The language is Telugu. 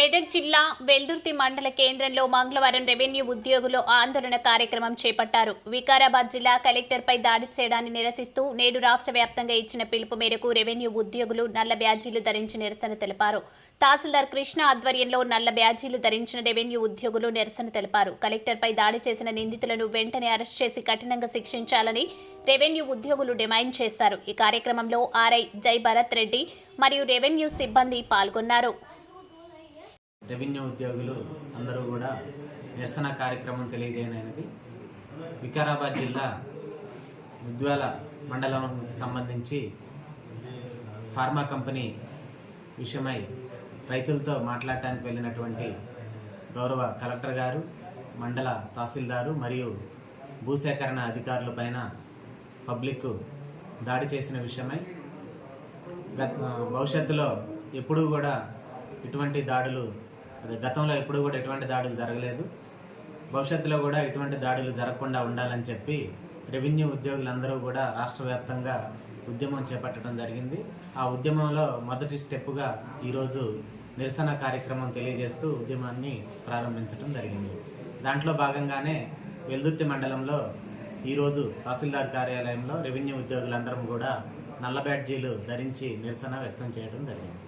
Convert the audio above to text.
మెదక్ జిల్లా వెల్దుర్తి మండల కేంద్రంలో మంగళవారం రెవెన్యూ ఉద్యోగులు ఆందోళన కార్యక్రమం చేపట్టారు. వికారాబాద్ జిల్లా కలెక్టర్పై దాడి చేయడాన్ని నిరసిస్తూ నేడు రాష్ట్ర వ్యాప్తంగా ఇచ్చిన పిలుపు మేరకు రెవెన్యూ ఉద్యోగులు నల్ల బ్యాజీలు ధరించి నిరసన తెలిపారు. తహసీల్దార్ కృష్ణ ఆధ్వర్యంలో నల్ల బ్యాజీలు ధరించిన రెవెన్యూ ఉద్యోగులు నిరసన తెలిపారు. కలెక్టర్పై దాడి చేసిన నిందితులను వెంటనే అరెస్ట్ చేసి కఠినంగా శిక్షించాలని రెవెన్యూ ఉద్యోగులు డిమాండ్ చేశారు. ఈ కార్యక్రమంలో ఆర్ఐ జై భరత్ రెడ్డి మరియు రెవెన్యూ సిబ్బంది పాల్గొన్నారు. రెవెన్యూ ఉద్యోగులు అందరూ కూడా నిరసన కార్యక్రమం తెలియజేయనైనది వికారాబాద్ జిల్లా ఉద్వాల మండలంకి సంబంధించి ఫార్మా కంపెనీ విషయమై రైతులతో మాట్లాడటానికి వెళ్ళినటువంటి గౌరవ కలెక్టర్ గారు మండల తహసీల్దారు మరియు భూసేకరణ అధికారుల పైన పబ్లిక్ దాడి చేసిన విషయమై గత భవిష్యత్తులో ఎప్పుడూ కూడా ఇటువంటి దాడులు గతంలో ఎప్పుడూ కూడా ఎటువంటి దాడులు జరగలేదు. భవిష్యత్తులో కూడా ఎటువంటి దాడులు జరగకుండా ఉండాలని చెప్పి రెవెన్యూ ఉద్యోగులందరూ కూడా రాష్ట్ర వ్యాప్తంగా ఉద్యమం చేపట్టడం జరిగింది. ఆ ఉద్యమంలో మొదటి స్టెప్పుగా ఈరోజు నిరసన కార్యక్రమం తెలియజేస్తూ ఉద్యమాన్ని ప్రారంభించడం జరిగింది. దాంట్లో భాగంగానే వెల్దుర్తి మండలంలో ఈరోజు తహసీల్దార్ కార్యాలయంలో రెవెన్యూ ఉద్యోగులందరం కూడా నల్ల బ్యాడ్జీలు ధరించి నిరసన వ్యక్తం చేయడం జరిగింది.